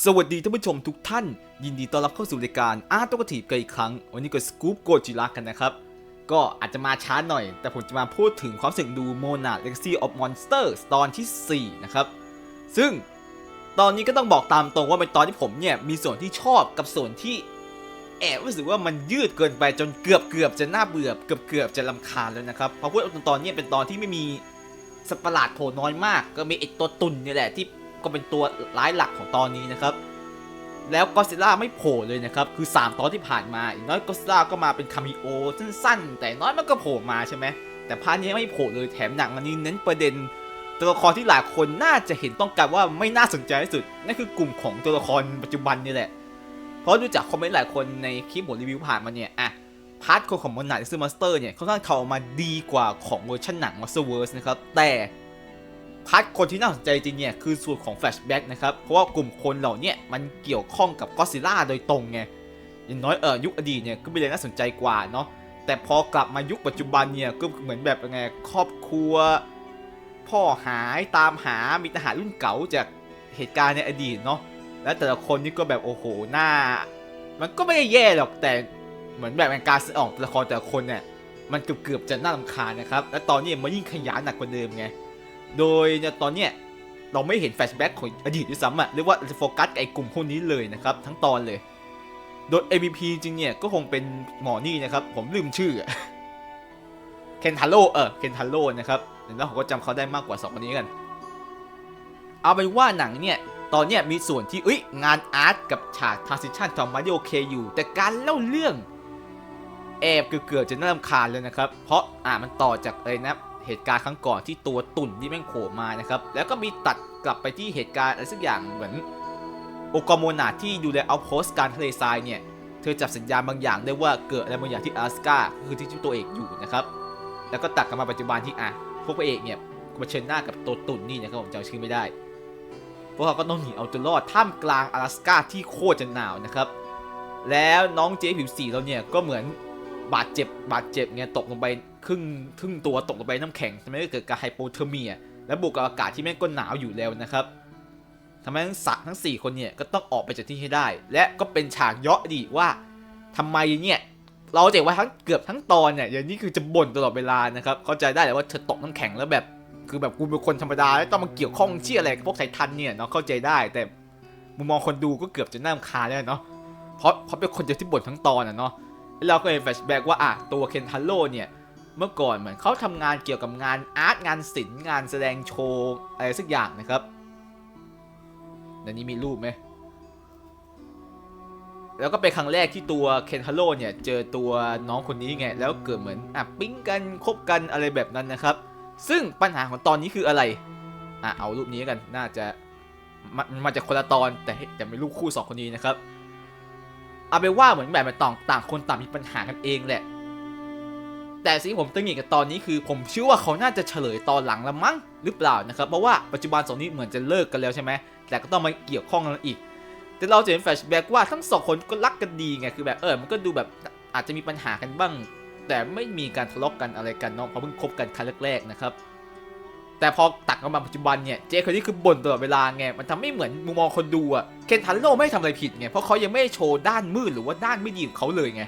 สวัสดีท่านผู้ชมทุกท่าน ยินดีต้อนรับเข้าสู่รายการอาร์ตกทีกันอีกครั้ง วันนี้ก็สกู๊ปโกจิระกันนะครับ ก็อาจจะมาช้าหน่อย แต่ผมจะมาพูดถึงความรู้สึกดู Mona Legacy of Monsters ตอนที่ 4 นะครับ ซึ่งตอนนี้ก็ต้องบอกตามตรงว่าเป็นตอนที่ผมเนี่ย มีส่วนที่ชอบกับส่วนที่แอบรู้สึกว่ามันยืดเกินไปจนเกือบเกือบจะน่าเบื่อเกือบเกือบจะลำคาญแล้วนะครับเพราะว่าตอนนี้เป็นตอนที่ไม่มีสัตว์ประหลาดโผล่น้อยมาก ก็มีไอตัวตุ่นนี่แหละที่ ก็เป็นตัวร้ายหลักของตอนนี้นะครับ แล้วก็ซิล่าไม่โผล่เลยนะครับ คือ 3 ตอนที่ผ่านมาอย่างน้อยก็ซิล่าก็มาเป็นคามิโอสั้นๆ แต่น้อยมันก็โผล่มาใช่ไหมแต่พาร์ทนี้ไม่โผล่เลยแถมหนังมันนี้เน้นประเด็น ตัวละครที่หลายคนน่าจะเห็นต้องการว่าไม่น่าสนใจที่สุดนั่นคือกลุ่มของตัวละครปัจจุบันนี่แหละ เพราะดูจากคอมเมนต์หลายคนในคลิปบทรีวิวผ่านมาเนี่ยอะพาร์ทของมอนนาซ์มาสเตอร์เนี่ยค่อนข้างเข้ามาดีกว่าของเวอร์ชันหนัง m ั s เ e r เวิร์สนะครับแต่ พาร์ทคนที่น่าสนใจจริงเนี่ยคือส่วนของแฟลชแบ็กนะครับ เพราะว่ากลุ่มคนเหล่านี้มันเกี่ยวข้องกับก็ซิล่าโดยตรงไงอย่างน้อยเออยุคอดีตเนี่ยก็เป็นเรื่องน่าสนใจกว่าเนาะแต่พอกลับมายุคปัจจุบันเนี่ยก็เหมือนแบบยังไงครอบครัว พ่อหายตามหามีทหารรุ่นเก่าจากเหตุการณ์ในอดีตเนาะแล้วแต่ละคนนี่ก็แบบโอ้โหหน้า มันก็ไม่ได้แย่หรอกแต่เหมือนแบบการแสดงออกตัวละครแต่ละคนเนี่ยมันเกือบๆจะน่ารำคาญนะครับ และตอนนี้มันยิ่งขยายหนักกว่าเดิมไง โดยตอนเนี้ยเราไม่เห็นแฟลชแบ็กของอดีตด้วยซ้ำอะเรียกว่าจะโฟกัสไอ้กลุ่มพวกนี้เลยนะครับ ทั้งตอนเลย โดย MVP จริงเนี่ยก็คงเป็นหมอนี่นะครับ ผมลืมชื่อเคนทาโร่เออเคนทาโร่นะครับเดี๋ยวเราผมก็จำเขาได้มากกว่าสองคนนี้กัน เอาเป็นว่าหนังเนี่ย ตอนเนี้ยมีส่วนที่เอ้ยงานอาร์ตกับฉากทรานซิชันของมาริโอเคอยู่ แต่การเล่าเรื่องแอบเกือบๆจะน่ารำคาญเลยนะครับ เพราะอ่ามันต่อจากเลยนะ เหตุการณ์ครั้งก่อนที่ตัวตุ่นที่แม่งโผล่มานะครับ แล้วก็มีตัดกลับไปที่เหตุการณ์อะไรสักอย่างเหมือนโอกาโมนาที่ดูแลเอาโพสการทะเลทรายเนี่ย เธอจับสัญญาณบางอย่างได้ว่าเกิดอะไรบางอย่างที่อาสกาคือที่ตัวเอกอยู่นะครับ แล้วก็ตัดกลับมาปัจจุบันที่อะพวกพระเอกเนี่ยมาเชิญหน้ากับตัวตุ่นนี่นะครับผมจำชื่อไม่ได้ พวกเขาก็ต้องหนีเอาตัวรอดท่ามกลาง阿拉สกาที่โคตรจะหนาวนะครับ แล้วน้องเจ๊ผิวสีเราเนี่ยก็เหมือนบาดเจ็บบาดเจ็บไงตกลงไป ครึ่งครึ่งตัวตกลงไปน้ำแข็งทำให้เกิดการไฮโปเทอร์เมีย และบวกกับอากาศที่แม่งก็หนาวอยู่แล้วนะครับทำให้ทั้งสัทั้ง 4 คนเนี่ยก็ต้องออกไปจากที่ให้ได้ และก็เป็นฉากเยาะดีว่าทำไมเนี่ยเราเห็นว่าทั้งเกือบทั้งตอนเนี่ยอย่างนี้คือจะบ่นตลอดเวลานะครับเข้าใจได้แหละว่าเธอตกน้ำแข็งแล้วแบบคือแบบกูเป็นคนธรรมดาแล้วต้องมาเกี่ยวข้องเชี่ยอะไรกับพวกไททันเนี่ยเนาะเข้าใจได้ แต่มุมมองคนดูก็เกือบจะน่ารำคาญแล้วเนาะเพราะเพราะเป็นคนเดียวที่บ่นทั้งตอนอะเนาะแล้วเราก็เห็นแฟลชแบ็กว่าอะตัวเคนทันโร่เนี่ย เมื่อก่อนเหมือนเขาทำงานเกี่ยวกับงานอาร์ตงานศิลป์งานแสดงโชว์อะไรสักอย่างนะครับเดี๋ยวนี้มีรูปไหมแล้วก็เป็นครั้งแรกที่ตัวเคนทาโร่เนี่ยเจอตัวน้องคนนี้ไงแล้วเกิดเหมือนอะปิ๊งกันคบกันอะไรแบบนั้นนะครับ ซึ่งปัญหาของตอนนี้คืออะไรอะเอารูปนี้กันน่าจะมามาจากคนละตอนแต่แต่เป็นรูปคู่สองคนนี้นะครับเอาไปว่าเหมือนแบบมันต่างต่างคนต่างมีปัญหากันเองแหละ แต่สิ่งผมตึงอีกกับตอนนี้คือ ผมเชื่อว่าเขาน่าจะเฉลยตอนหลังละมั้งหรือเปล่านะครับ เพราะว่าปัจจุบันสองนี้เหมือนจะเลิกกันแล้วใช่ไหมแต่ก็ต้องมาเกี่ยวข้องกันอีก แต่เราจะเห็นแฟลชแบ็กว่าทั้งสองคนก็รักกันดีไงคือแบบเออมันก็ดูแบบอาจจะมีปัญหากันบ้าง แต่ไม่มีการทะเลาะกันอะไรกันเนาะเพราะเพิ่งคบกันครั้งแรกๆนะครับแต่พอตัดกันมาปัจจุบันเนี่ยเจคนนี้คือบ่นตลอดเวลาไงมันทำให้เหมือนมุมมองคนดูอะเคนทันโร่ไม่ทำอะไรผิดไงเพราะเขายังไม่โชว์ด้านมืดหรือว่าด้านไม่ดีของเขาเลยไง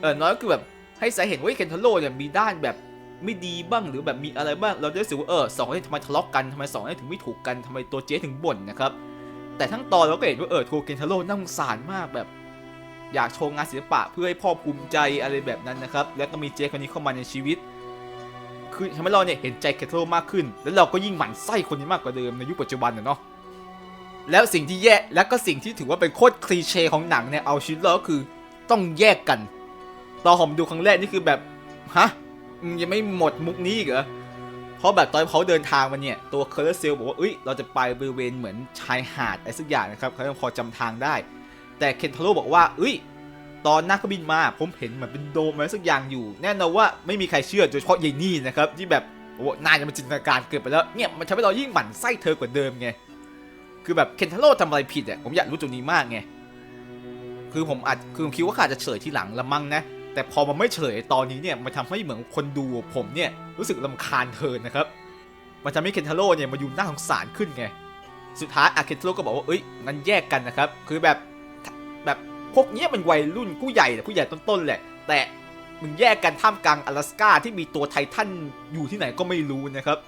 เออน้อยก็คือแบบ ให้สายเห็นว่าเคนทันโร่เนี่ยมีด้านแบบไม่ดีบ้างหรือแบบมีอะไรบ้าง เราจะรู้สึกว่าเออสองคนนี้ทำไมทะเลาะกันทำไมสองคนนี้ถึงไม่ถูกกันทำไมตัวเจ๊ถึงบ่นนะครับ แต่ทั้งตอนเราก็เห็นว่าเออโทเคนทาโร่น่าสงสารมากแบบ อยากโชว์งานศิลปะเพื่อให้พ่อภูมิใจอะไรแบบนั้นนะครับ แล้วก็มีเจ๊คนนี้เข้ามาในชีวิต คือทำให้เราเนี่ยเห็นใจเคนทาโร่มากขึ้น แล้วเราก็ยิ่งหมั่นไส้คนนี้มากกว่าเดิมในยุคปัจจุบันเนาะแล้วสิ่งที่แย่และก็สิ่งที่ถือว่าเป็นโคตรคลีเช่ของหนังเนี่ยเอาชีวิตเราก็คือต้องแยกกัน ตอนผมดูครั้งแรกนี่คือแบบฮะมึงยังไม่หมดมุกนี้อีกเหรอเพราะแบบตอนเขาเดินทางมาเนี่ยตัวเคอร์เซลบอกว่าเอ้ยเราจะไปบริเวณเหมือนชายหาดอะไรสักอย่างนะครับเขายังพอจำทางได้ แต่เคนทาโร่บอกว่าเอ้ยตอนนั่งเครื่องบินมาผมเห็นเหมือนเป็นโดมอะไรสักอย่างอยู่ แน่นอนว่าไม่มีใครเชื่อโดยเฉพาะยายนี่นะครับที่แบบโอ้โหนายจะมาจินตนาการเกินไปแล้วเนี่ยมันทำให้เรายิ่งหมั่นไส้เธอกว่าเดิมไงคือแบบเคนทาโร่ทำอะไรผิดอะผมอยากรู้จุดนี้มากไงคือผมอาจคือผมคิดว่าขาอาจจะเฉยที่หลังละมั้งนะ แต่พอมันไม่เฉลยตอนนี้เนี่ยมันทำให้เหมือนคนดูผมเนี่ยรู้สึกลำคาญเธอนะครับ มันทำให้เคนทาโร่เนี่ยมาอยู่หน่าสงสารขึ้นไง สุดท้ายอาเคนทาโร่ก็บอกว่าเอ้ยงั้นแยกกันนะครับ คือแบบแบบพวกเนี้ยมันวัยรุ่นผู้ใหญ่แหละผู้ใหญ่ต้นๆแหละ แต่มึงแยกกันท่ามกลาง阿拉สกาที่มีตัวไททันอยู่ที่ไหนก็ไม่รู้นะครับ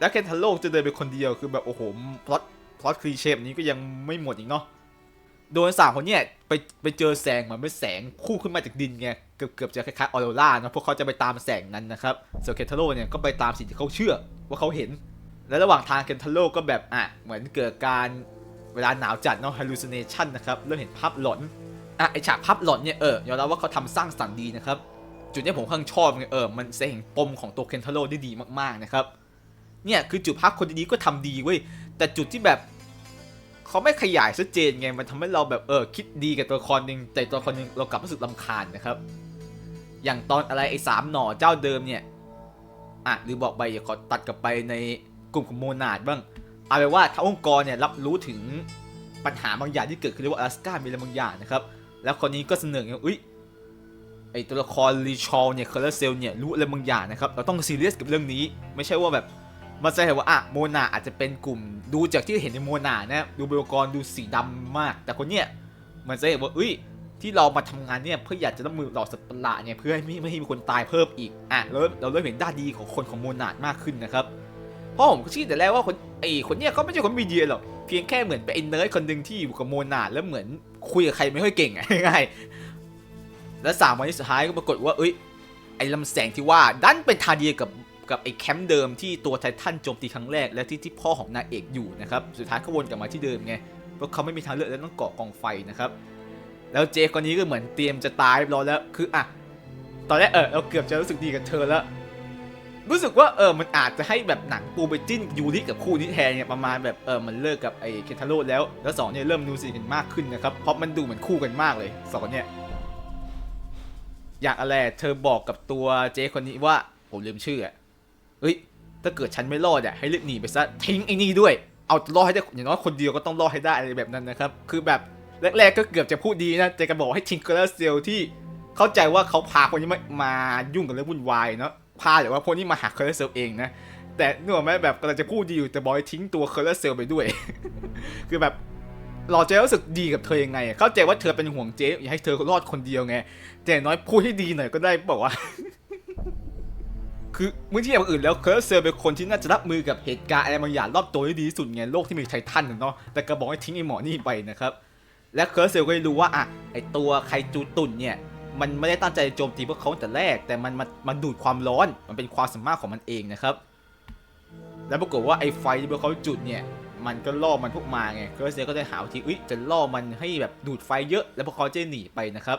แล้วเคนทาโร่จะเดินไปคนเดียวคือแบบโอ้โหพล็อตพล็อตคลีเชฟนี้ก็ยังไม่หมดอีกเนาะ โดยสามคนเนี่ยไปไปเจอแสงเหมือนเป็นแสงคู่ขึ้นมาจากดินไงเกือบเกือบจะคล้ายๆออโรรานะพวกเขาจะไปตามแสงนั้นนะครับส่วนเคนทาโร่เนี่ยก็ไปตามสิ่งที่เขาเชื่อว่าเขาเห็น และระหว่างทางเคนทาโร่ก็แบบอะเหมือนเกิดการเวลาหนาวจัดเนาะ hallucination นะครับเริ่มเห็นภาพหลอนอะไอฉากภาพหลอนเนี่ยเออยอมรับว่าเขาทำสร้างสรรค์ดีนะครับจุดนี้ผมค่อนข้างชอบไงเออมันแสดงปมของตัวเคนทาโร่ได้ดีมากๆนะครับเนี่ยคือจุดพักคนดีๆก็ทำดีเว้ยแต่จุดที่แบบ เขาไม่ขยายชัดเจนไง มันทำให้เราแบบเออคิดดีกับตัวละครหนึ่งแต่ตัวละครหนึ่งเรากลับรู้สึกลำคาญนะครับ อย่างตอนอะไรไอ้สามหน่อเจ้าเดิมเนี่ยอะหรือบอกไปอย่าขอตัดกลับไปในกลุ่มของโมนาดบ้างเอาไปว่าทั้งองค์กรเนี่ยรับรู้ถึงปัญหาบางอย่างที่เกิดขึ้นเรียกว่าอลาสกามีอะไรบางอย่างนะครับแล้วคนนี้ก็เสนอไงอุ้ยไอตัวละครรีชอลเนี่ยเคอร์เซลเนี่ยรู้อะไรบางอย่างนะครับเราต้องซีเรียสกับเรื่องนี้ ไม่ใช่ว่าแบบ มันจะเห็นว่าอะโมนาอาจจะเป็นกลุ่มดูจากที่เห็นในโมนานะดูเบลกรดูสีดำมาก แต่คนเนี้ยมันจะเห็นว่าเอ้ยที่เรามาทำงานเนี่ยเพื่ออยากจะรับมือต่อสัตว์ประหลาดเนี่ยเพื่อให้ไม่ไม่ให้มีคนตายเพิ่มอีกอะแล้วเราเริ่มเห็นด้านดีของคนของโมนาดมากขึ้นนะครับเพราะผมก็คิดแต่แรกว่าคนไอ้คนเนี้ยเขาไม่ใช่คนมีเดียหรอกเพียงแค่เหมือนเป็นไอ้เนิร์ดคนหนึ่งที่อยู่กับโมนาดแล้วเหมือนคุยกับใครไม่ค่อยเก่งง่ายๆแล้วสามวันที่สุดท้ายก็ปรากฏว่าเอ้ยไอ้ลำแสงที่ว่าดันเป็นทาเดียกับ กับไอ้แคมป์เดิมที่ตัวไททันโจมตีครั้งแรกและที่ที่พ่อของนางเอกอยู่นะครับสุดท้ายก็วนกลับมาที่เดิมไงเพราะเขาไม่มีทางเลือกแล้วต้องเกาะกองไฟนะครับแล้วเจคนนี้ก็เหมือนเตรียมจะตายเรียบอแล้วคืออะตอนแรกเออเราเกือบจะรู้สึกดีกับเธอแล้วรู้สึกว่าเออมันอาจจะให้แบบหนังปูไปจิ้นยูริกับคู่นี้แทนเนี่ยประมาณแบบเออมันเลิกกับไอ้เคนทาโร่แล้ว แล้วสองเนี่ยเริ่มดูสนิทกันมากขึ้นนะครับเพราะมันดูเหมือนคู่กันมากเลยสองเนี่ยอยากอะไรเธอบอกกับตัวเจคนนี้ว่าผมลืมชื่ออะ เฮ้ย ถ้าเกิดฉันไม่รอดอะให้รีบหนีไปซะ ทิ้งไอ้นี่ด้วย เอารอดให้ได้อย่างน้อยคนเดียวก็ต้องรอดให้ได้อะไรแบบนั้นนะครับ คือแบบแรกๆก็เกือบจะพูดดีนะแต่ก็บอกให้ทิ้งกร์เซลที่เข้าใจว่าเขาพาคนนี้มามายุ่งกับเรื่องวุ่นวายเนาะ พาหรือว่าพวกนี้มาหาเคอร์เซลเองนะ แต่เนื่องไหมแบบกำลังจะพูดดีอยู่แต่บอยทิ้งตัวเคอร์เซลไปด้วย คือแบบเราจะรู้สึกดีกับเธอยังไง เข้าใจว่าเธอเป็นห่วงเจ๊อยากให้เธอรอดคนเดียวไง แต่น้อยพูดให้ดีหน่อยก็ได้บอกว่า คือเมื่อเทียบกับอื่นแล้วเคอร์เซลเป็นคนที่น่าจะรับมือกับเหตุการณ์อะไรบางอย่างรอบตัวได้ดีที่สุดไงโลกที่มีไททันน่ะเนาะแต่ก็บอกให้ทิ้งไอ้หมอนี่ไปนะครับและเคอร์เซลก็ได้รู้ว่าอะไอตัวไคจูตุนเนี่ยมันไม่ได้ตั้งใจโจมตีพวกเขาแต่แรก แต่มันมันมันดูดความร้อนมันเป็นความสามารถของมันเองนะครับ แล้วปรากฏว่าไอ้ไฟที่พวกเขาจุดเนี่ยมันก็ล่อมันพวกมาไงเคอร์เซลก็ได้หาวิธีอุ้ยจะล่อมันให้แบบดูดไฟเยอะ แล้วพวกเขาจะหนีไปนะครับ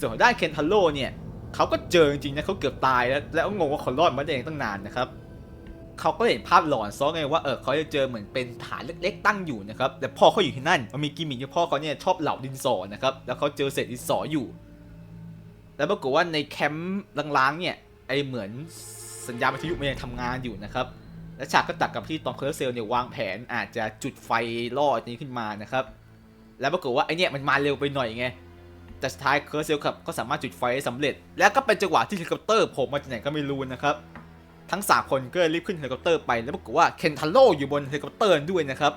ส่วนด้านเคนทาโร่เนี่ย เขาก็เจอจริงๆนะเขาเกือบตายแล้วแล้วงงว่าเขารอดมาได้ยังตั้งนานนะครับเขาก็เห็นภาพหลอนซ้อนไงว่าเออเขาจะเจอเหมือนเป็นฐานเล็กๆตั้งอยู่นะครับแต่พ่อเขาอยู่ที่นั่นมันมีกิมมิคที่พ่อเขาเนี่ยชอบเหล่าดินสอนะครับแล้วเขาเจอเศษดินสออยู่ แล้วปรากฏว่าในแคมป์ล้างๆเนี่ยไอเหมือนสัญญาณวิทยุมันยังทำงานอยู่นะครับและฉากก็ตัดกับที่ตอนเคอร์เซลเนี่ยวางแผนอาจจะจุดไฟล่ออันนี้ขึ้นมานะครับแล้วปรากฏว่าไอเนี่ยมันมาเร็วไปหน่อยไง แต่สุดท้ายเคอร์เซลครับก็สามารถจุดไฟได้สำเร็จ แล้วก็เป็นจังหวะที่เฮลิคอปเตอร์โผมมาจากไหนก็ไม่รู้นะครับ ทั้งสามคนก็รีบขึ้นเฮลิคอปเตอร์ไปแล้วปรากฏว่าเคนทาโร่อยู่บนเฮลิคอปเตอร์ด้วยนะครับ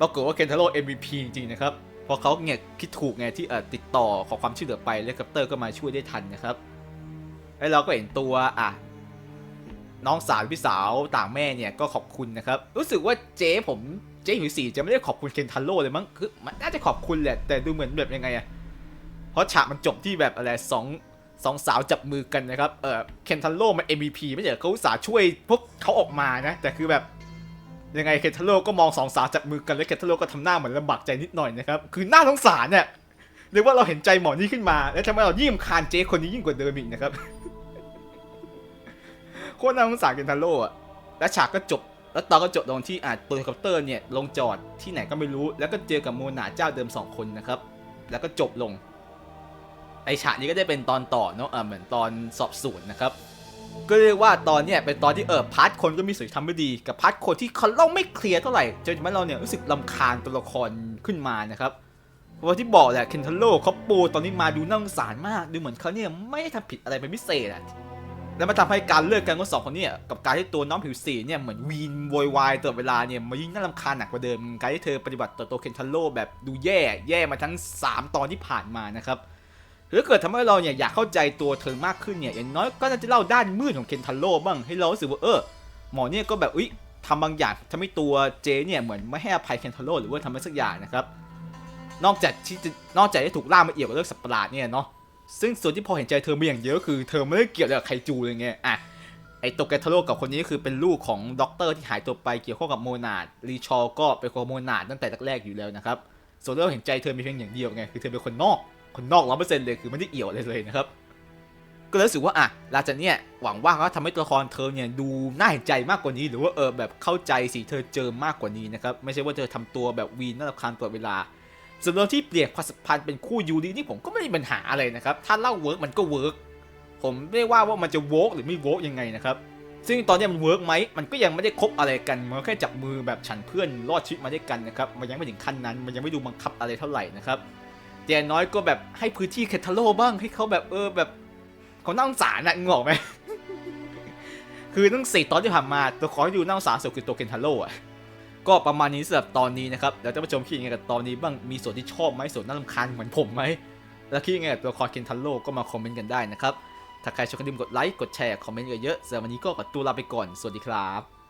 ปรากฏว่าเคนทาโร่ MVP จริงๆนะครับเพราะเขาเนี่ยคิดถูกไงที่เออติดต่อขอความช่วยเหลือไปเฮลิคอปเตอร์ก็มาช่วยได้ทันนะครับแล้วเราก็เห็นตัวอะน้องสาวพี่สาวต่างแม่เนี่ยก็ขอบคุณนะครับ รู้สึกว่าเจ๊ผมเจ๊หิวสีจะไม่ได้ขอบคุณเคนทาโร่เลยมั้งคือมันน่าจะขอบคุณแหละแต่ดูเหมือนแบบยังไงอะ เพราะฉากมันจบที่แบบอะไรสองสองสาวจับมือกันนะครับ เออเคนทันโร่มัน MVP ไม่ใช่เหรอเขาสาช่วยพวกเขาออกมานะ แต่คือแบบยังไงเคนทันโร่ก็มองสองสาวจับมือกันแล้วเคนทันโร่ก็ทำหน้าเหมือนลำบากใจนิดหน่อยนะครับ คือหน้าสงสารเนี่ยเรียกว่าเราเห็นใจหมอนี่ขึ้นมา แล้วทำให้เรายิ่งคานเจ๊คนนี้ยิ่งกว่าเดิมอีกนะครับ โคตรน่าสงสารเคนทันโร่อะและฉากก็จบ แล้วตอนก็จบลงที่อ่าตัวเฮลิคอปเตอร์เนี่ยลงจอดที่ไหนก็ไม่รู้ แล้วก็เจอกับโมนาเจ้าเดิมสองคนนะครับ แล้วก็จบลง ไอฉากนี้ก็ได้เป็นตอนต่อเนาะเออเหมือนตอนสอบสวนนะครับ ก็เรียกว่าตอนเนี้ยเป็นตอนที่เออพาร์ทคนก็มีส่วนทำไม่ดี กับพาร์ทคนที่เขาเล่าไม่เคลียร์เท่าไหร่จนทำให้เราเนี่ยรู้สึกลำคาญตัวละครขึ้นมานะครับเพราะว่าที่บอกแหละเคนทาโร่เขาปูตอนนี้มาดูน่าสงสารมากดูเหมือนเขาเนี่ยไม่ได้ทำผิดอะไรเป็นพิเศษอะแล้วมันทำให้การเลิกกันของสองคนเนี่ยกับการที่ตัวน้องผิวสีเนี่ยเหมือนวีนโวยวายตลอดเวลาเนี่ยมายิ่งน่ารำคาญหนักกว่าเดิมการที่เธอปฏิบัติต่อตัวเคนทาโร่แบบดูแย่แย่มาทั้ง 3 ตอนที่ผ่านมานะครับ หรือเกิดทำให้เราเนี่ยอยากเข้าใจตัวเธอมากขึ้นเนี่ยอย่างน้อยก็น่าจะเล่าด้านมืดของเคนทาโร่บ้างให้เรารู้สึกว่าเออหมอเนี่ยก็แบบอุ้ยทำบางอย่างทำให้ตัวเจเนี่ยเหมือนไม่ให้อภัยเคนทาโร่หรือว่าทำอะไรสักอย่างนะครับนอกจากที่นอกจากที่ถูกล่ามาเอี่ยวกับเรื่องสัตว์ประหลาดเนี่ยเนาะซึ่งส่วนที่พอเห็นใจเธอมาอย่างเยอะคือเธอไม่ได้เกี่ยวกับไคจูเลยไงอะไอโตเกทาโร่กับคนนี้คือเป็นลูกของด็อกเตอร์ที่หายตัวไปเกี่ยวข้องกับโมนาดรีชอลก็เป็นคนโมนาดตั้งแต่แรกๆอยู่แล้วนะครับส่วนเรื่องเห็นใจเธอมีเพียงอย่างเดียวไงคือเธอเป็นคนนอก คนนอกร้อเปอร์เซ็นต์เลยคือไม่ได้เอี่ยวอะไรเลยนะครับ ก็เลยรู้สึกว่าอะหลังจากเนี้ยหวังว่าเขาทำให้ตัวละครเธอเนี่ยดูน่าเห็นใจมากกว่านี้ หรือว่าเออแบบเข้าใจสิเธอเจอมากกว่านี้นะครับไม่ใช่ว่าเธอทำตัวแบบวีนน่ารำคาญตลอดเวลาส่วนเรื่องที่เปลี่ยนความสัมพันธ์เป็นคู่ยูรินี่ผมก็ไม่มีปัญหาอะไรนะครับ ถ้าเล่าเวิร์กมันก็เวิร์กผมไม่ได้ว่าว่ามันจะโวกหรือไม่โวกยังไงนะครับ ซึ่งตอนนี้มันเวิร์กไหมมันก็ยังไม่ได้คบอะไรกันมันแค่จับมือแบบฉันเพื่อนรอดชีวิตมาด้วยกันนะครับ มันยังไม่ถึงขั้นนั้น มันยังไม่ดูบังคับอะไรเท่าไหร่นะครับ แต่อย่างน้อยก็แบบให้พื้นที่เคทาโร่บ้างให้เขาแบบเออแบบเขานั่าสงสารนะงงออกไหมคือตั้งสี่ตอนที่ผ่านมาตัวขอให้ดูน่าสงสารสุดคือตัวเคนทาโร่อะก็ประมาณนี้สำหรับตอนนี้นะครับเดี๋ยวท่านผู้ชมคิดยังไงกับตอนนี้บ้างมีส่วนที่ชอบไหมส่วนน่ารำคาญเหมือนผมไหมแล้วคิดยังไงกับตัวครเคนทันโลก็มาคอมเมนต์กันได้นะครับ ถ้าใครชอบก็ลืมกดไลค์ กดแชร์ คอมเมนต์กันเยอะสำหรับวันนี้ก็ขอตัวลาไปก่อน สวัสดีครับ